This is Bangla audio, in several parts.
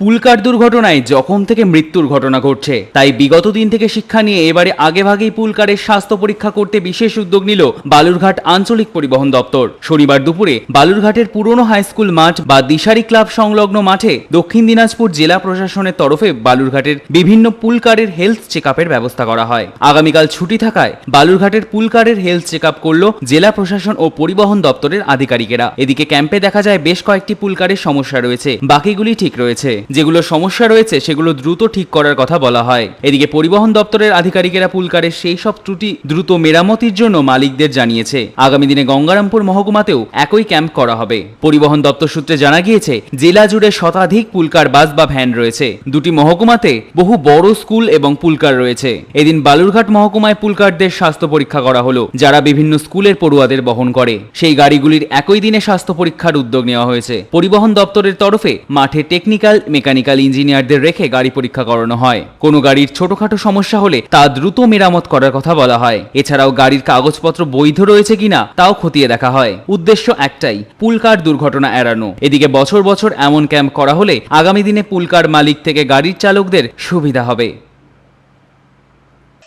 পুলকার দুর্ঘটনায় জখম থেকে মৃত্যুর ঘটনা ঘটছে। তাই বিগত দিন থেকে শিক্ষা নিয়ে এবারে আগেভাগেই পুলকারের স্বাস্থ্য পরীক্ষা করতে বিশেষ উদ্যোগ নিল বালুরঘাট আঞ্চলিক পরিবহন দপ্তর। শনিবার দুপুরে বালুরঘাটের পুরনো হাইস্কুল মাঠ বা দিশারি ক্লাব সংলগ্ন মাঠে দক্ষিণ দিনাজপুর জেলা প্রশাসনের তরফে বালুরঘাটের বিভিন্ন পুলকারের হেলথ চেক ব্যবস্থা করা হয়। আগামীকাল ছুটি থাকায় বালুরঘাটের পুলকারের হেলথ চেক আপ করল জেলা প্রশাসন ও পরিবহন দপ্তরের আধিকারিকেরা। এদিকে ক্যাম্পে দেখা যায় বেশ কয়েকটি পুলকারের সমস্যা রয়েছে। বাকিগুলি ঠিক রয়েছে। যেগুলো সমস্যা রয়েছে, সেগুলো দ্রুত ঠিক করার কথা বলা হয়। এদিকে পরিবহন দপ্তরের আধিকারিকেরা পুলকারের সেই সব ত্রুটি দ্রুত মেরামতির জন্য মালিকদের জানিয়েছে। আগামী দিনে গঙ্গারামপুর মহকুমাতেও একই ক্যাম্প করা হবে। পরিবহন দপ্তর সূত্রে জানা গিয়েছে, জেলা জুড়ে শতাধিক পুলকার বাস বা ভ্যান রয়েছে। দুটি মহকুমাতে বহু বড় স্কুল এবং পুলকার রয়েছে। এদিন বালুরঘাট মহকুমায় পুলকারদের স্বাস্থ্য পরীক্ষা করা হলো, যারা বিভিন্ন স্কুলের পড়ুয়াদের বহন করে। সেই গাড়িগুলির একই দিনে স্বাস্থ্য পরীক্ষার উদ্যোগ নেওয়া হয়েছে। পরিবহন দপ্তরের তরফে মাঠে টেকনিক্যাল মেকানিক্যাল ইঞ্জিনিয়ারদের রেখে গাড়ি পরীক্ষা করানো হয়। কোনো গাড়ির ছোটখাটো সমস্যা হলে তা দ্রুত মেরামত করার কথা বলা হয়। এছাড়াও গাড়ির কাগজপত্র বৈধ রয়েছে কিনা তাও খতিয়ে দেখা হয়। উদ্দেশ্য একটাই পুলকার দুর্ঘটনা এড়ানো। এদিকে বছর বছর এমন ক্যাম্প করা হলে আগামী দিনে পুলকার মালিক থেকে গাড়ির চালকদের সুবিধা হবে।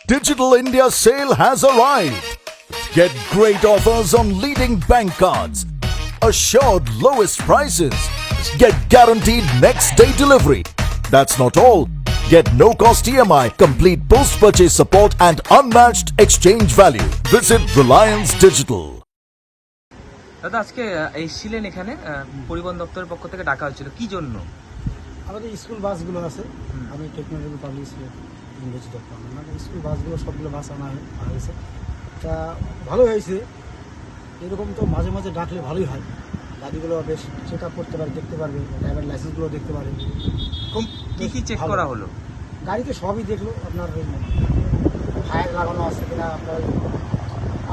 Digital India sale has arrived. Get great offers on leading bank cards, assured lowest prices, get guaranteed next day delivery. That's not all. Get no cost EMI, complete post purchase support, and unmatched exchange value. Visit Reliance Digital. দাদা আজকে এসেছিলেন এখানে পরিবহন দপ্তরের পক্ষ থেকে ডাকা হয়েছিল কি জন্য আমাদের স্কুল বাসগুলো আছে আমি টেকনোলজি পাবলিক স্কুল ইংরেজি দপ্তর আমাদের স্কুল বাসগুলো সবগুলো বাস আনা হয়ে- আনা হয়েছে তা ভালো হয়েছে এরকম তো মাঝে মাঝে ডাকলে ভালোই হয় গাড়িগুলো বেশ চেক আপ করতে পারে দেখতে পারবে ড্রাইভার লাইসেন্সগুলো দেখতে পারে। কি কি চেক। করা হলো? গাড়িতে সবই দেখল আপনার ফায়ার লাগানো আছে কিনা আপনার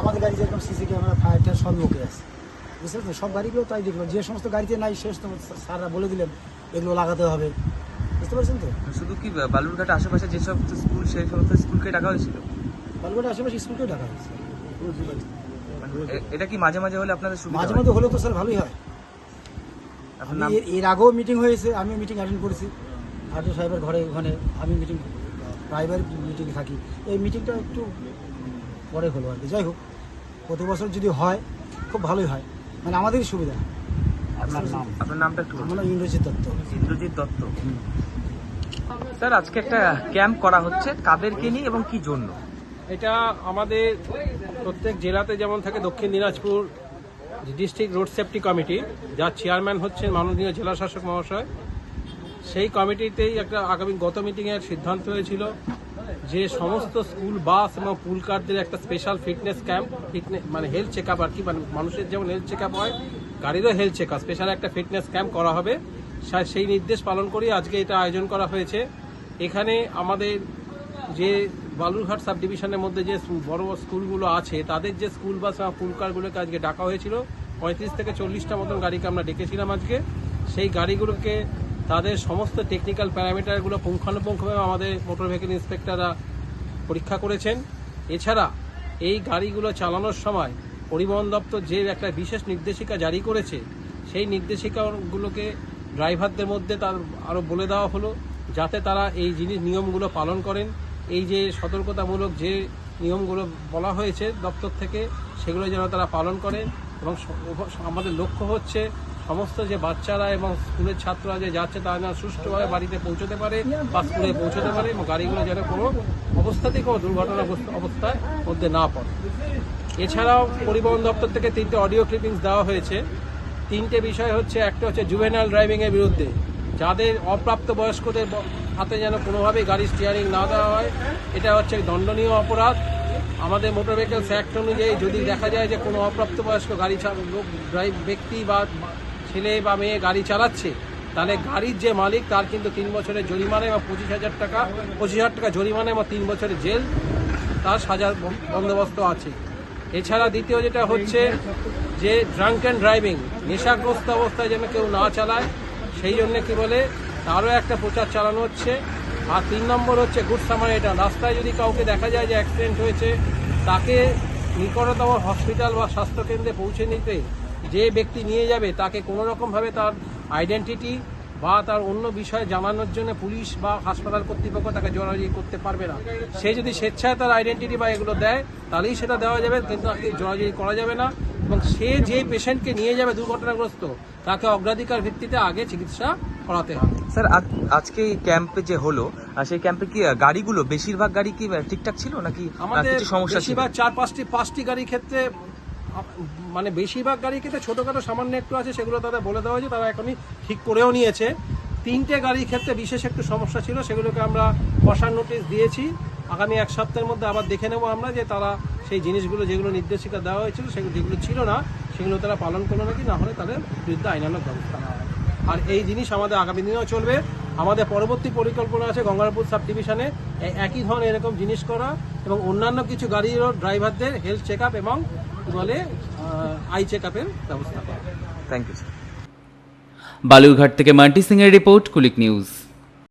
আমাদের গাড়ি যেরকম সিসি ক্যামেরা ফায়ারটা সব লোকে আছে। বুঝতে পারছেন? সব গাড়িগুলো তাই দেখল। যে সমস্ত গাড়িতে নাই সে সমস্ত স্যাররা বলে দিলেন এগুলো লাগাতে হবে। বুঝতে পারছেন তো? শুধু কি বালুরঘাট আশেপাশে যেসব স্কুল সেই সমস্ত স্কুলকে ডাকা হয়েছিল? বালুঘাটের আশেপাশে স্কুলকেও ডাকা হয়েছে। এটা কি মাঝে মাঝে হলে আপনাদের সুবিধা মাঝে? মাঝে হলেও তো স্যার ভালোই হয়। আমি এর- আগেও মিটিং হয়েছে আমি মিটিং অ্যাটেন্ড করেছি। আর্য সাহেবের ঘরে ওখানে আমি মিটিং প্রাইভেট মিটিংয়ে থাকি। এই মিটিংটা একটু পরে হলো আর কি। যাই হোক প্রতি বছর যদি হয় খুব ভালোই হয়। মানে আমাদেরই সুবিধা। আপনার নাম? আপনার নামটা একটু। আমরা ইংরেজি তত্ত্ব ইন্দ্রজিৎ দত্ত। স্যার আজকে একটা ক্যাম্প করা হচ্ছে। কাদেরকে নিয়ে এবং কি জন্য? এটা আমাদের প্রত্যেক জেলাতে যেমন থাকে, Dakshin Dinajpur district road safety committee, যার চেয়ারম্যান হচ্ছেন মাননীয় জেলা শাসক মহাশয়। সেই কমিটিতেই একটা আগামী গত মিটিংয়ের সিদ্ধান্ত হয়েছিল যে সমস্ত স্কুল, বাস এবং পুলকারদের একটা স্পেশাল ফিটনেস ক্যাম্প ফিটনেস মানে হেলথ চেক আপ আর কি মানে মানুষের যেমন হেলথ চেক আপ হয়, গাড়িরও হেলথ চেক আপ স্পেশাল একটা ফিটনেস ক্যাম্প করা হবে। সেই নির্দেশ পালন করেই আজকে এটা আয়োজন করা হয়েছে। এখানে আমাদের যে বালুরঘাট সাব ডিভিশনের মধ্যে যে বড় বড় স্কুলগুলো আছে, তাদের যে স্কুল বাস বা পুল কারগুলোকে আজকে ডাকা হয়েছিল, পঁয়ত্রিশ থেকে চল্লিশটা মতন গাড়িকে আমরা ডেকেছিলাম আজকে। সেই গাড়িগুলোকে তাদের সমস্ত টেকনিক্যাল প্যারামিটারগুলো পুঙ্খানুপুঙ্খভাবে আমাদের মোটর ভেহিকেল ইন্সপেক্টররা পরীক্ষা করেছেন। এছাড়া এই গাড়িগুলো চালানোর সময় পরিবহন দপ্তর যে একটা বিশেষ নির্দেশিকা জারি করেছে, সেই নির্দেশিকাগুলোকে ড্রাইভারদের মধ্যে তার আরও বলে দেওয়া হলো, যাতে তারা এই জিনিস নিয়মগুলো পালন করেন। এই যে সতর্কতামূলক যে নিয়মগুলো বলা হয়েছে দপ্তর থেকে, সেগুলো যেন তারা পালন করে এবং আমাদের লক্ষ্য হচ্ছে সমস্ত যে বাচ্চারা এবং স্কুলের ছাত্ররা যে যাচ্ছে তারা যেন সুষ্ঠুভাবে বাড়িতে পৌঁছতে পারে বা স্কুলে পৌঁছতে পারে এবং গাড়িগুলো যেন কোনো অবস্থাতেই কোনো দুর্ঘটনা অবস্থায় মধ্যে না পড়ে এছাড়াও পরিবহন দপ্তর থেকে তিনটে অডিও ক্লিপিংস দেওয়া হয়েছে। তিনটে বিষয় হচ্ছে, একটা হচ্ছে জুভেনাল ড্রাইভিংয়ের বিরুদ্ধে। যাদের অপ্রাপ্ত বয়স্কদের হাতে যেন কোনোভাবেই গাড়ি স্টিয়ারিং না দেওয়া হয়। এটা হচ্ছে দণ্ডনীয় অপরাধ। আমাদের মোটর ভেহিকেলস অ্যাক্ট অনুযায়ী যদি দেখা যায় যে কোনো অপ্রাপ্তবয়স্ক গাড়ি ড্রাইভ ব্যক্তি বা ছেলে বা মেয়ে গাড়ি চালাচ্ছে, তাহলে গাড়ির যে মালিক তার কিন্তু তিন বছরের জরিমানা এবং পঁচিশ হাজার টাকা, পঁচিশ হাজার টাকা জরিমানা এবং তিন বছরের জেল, তার সাজার বন্দোবস্ত আছে। এছাড়া দ্বিতীয় যেটা হচ্ছে যে ড্রাঙ্ক অ্যান্ড ড্রাইভিং নেশাগ্রস্ত অবস্থায় যেন কেউ না চালায়, সেই জন্য কি বলে তারও একটা প্রচার চালানো হচ্ছে। আর তিন নম্বর হচ্ছে গুড সামার এটা। রাস্তায় যদি কাউকে দেখা যায় যে অ্যাক্সিডেন্ট হয়েছে, তাকে নিকটতম হসপিটাল বা স্বাস্থ্যকেন্দ্রে পৌঁছে নিতে যে ব্যক্তি নিয়ে যাবে, তাকে কোনো রকমভাবে তার আইডেন্টিটি বা তার অন্য বিষয়ে জানানোর জন্য পুলিশ বা হাসপাতাল কর্তৃপক্ষ তাকে জোরাজুরি করতে পারবে না। সে যদি স্বেচ্ছায় তার আইডেন্টিটি বা এগুলো দেয়, তাহলেই সেটা দেওয়া যাবে, কিন্তু তাকে জোরাজুরি করা যাবে না। এবং সে যে পেশেন্টকে নিয়ে যাবে দুর্ঘটনাগ্রস্ত, তাকে অগ্রাধিকার ভিত্তিতে আগে চিকিৎসা করাতে হবে স্যার আজ- আজকে ক্যাম্পে যে হলো সেই ক্যাম্পে কি গাড়িগুলো বেশিরভাগ গাড়ি কি ঠিকঠাক ছিল নাকি আমাদের সমস্যা ছিল? চার পাঁচটি পাঁচটি গাড়ির ক্ষেত্রে মানে বেশিরভাগ গাড়ির ক্ষেত্রে ছোটোখাটো সামান্য একটু আছে সেগুলো তাদের বলে দেওয়া হয়েছে তারা এখনই ঠিক করেও নিয়েছে। তিনটে গাড়ির ক্ষেত্রে বিশেষ একটু সমস্যা ছিল সেগুলোকে আমরা বসার নোটিশ দিয়েছি। আগামী এক সপ্তাহের মধ্যে আবার দেখে নেব আমরা যে তারা সেই জিনিসগুলো যেগুলো নির্দেশিকা দেওয়া হয়েছিল সেগুলো যেগুলো ছিল না সেগুলো তারা পালন করল নাকি না হলে তাদের বিরুদ্ধে আইনানুক ব্যবস্থা নেওয়া হবে। আর এই জিনিস আমাদের আগামী দিনেও চলবে। আমাদের পরবর্তী পরিকল্পনা আছে গঙ্গারপুর সাব ডিভিশনে একই ধরনের এরকম জিনিস করা এবং অন্যান্য কিছু গাড়ির ড্রাইভারদের হেলথ চেক আপ এবং বলে আই চেক আপের ব্যবস্থা করা। থ্যাংক ইউ স্যার বালুরঘাট থেকে মান্টি সিং এর রিপোর্ট কুলিক নিউজ।